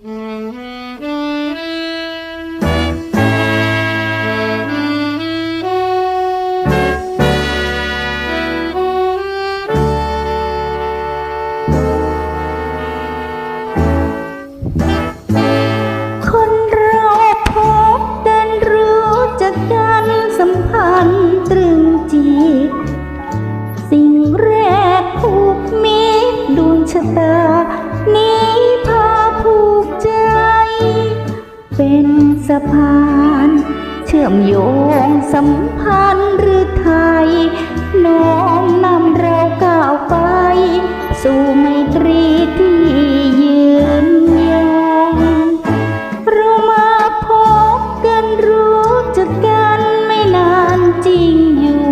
ค เป็นสะพาน เชื่อมโยงสัมพันธ์หรือไทยน้อมนำเราก้าวไป สู่ไมตรีที่ยืนยงเรามาพบกันรู้จักกันไม่นานจริงอยู่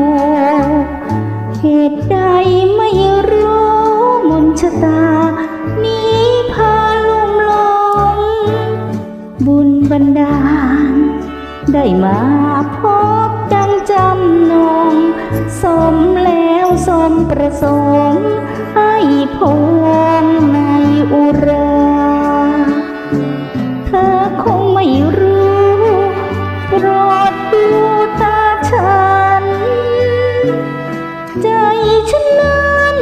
เหตุใด ได้มาพบดังจำนง สมแล้วสมประสงค์ให้พงในอุรา เธอคงไม่รู้โปรดดูตาฉัน ใจฉันนั้น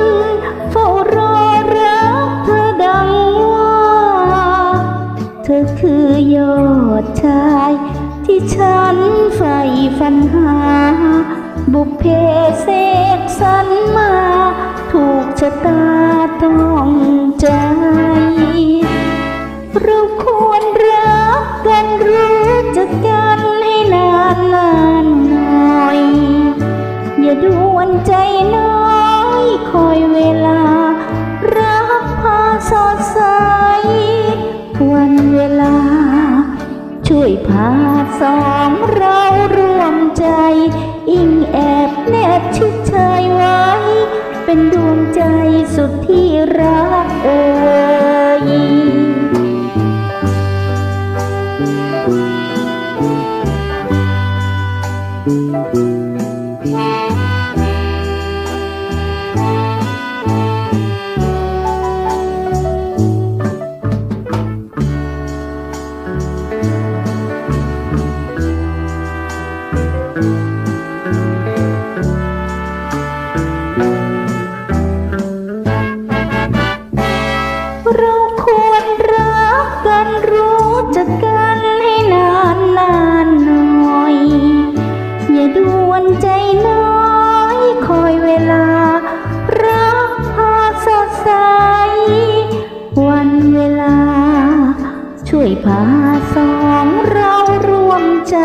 เฝ้ารอรักเธอดังว่า เธอคือยอดชาย ที่ฉันใฝ่ฝันหา บุพเพเสกสรรมา ถูกชะตาต้องใจ วยพาสองเราร่วมใจ อิงแอบแนบชิดชายไว้ สองเราร่วมใจ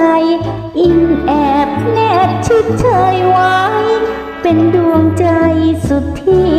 อิงแอบแนบชิดเชยไว้ เป็นดวงใจสุดที่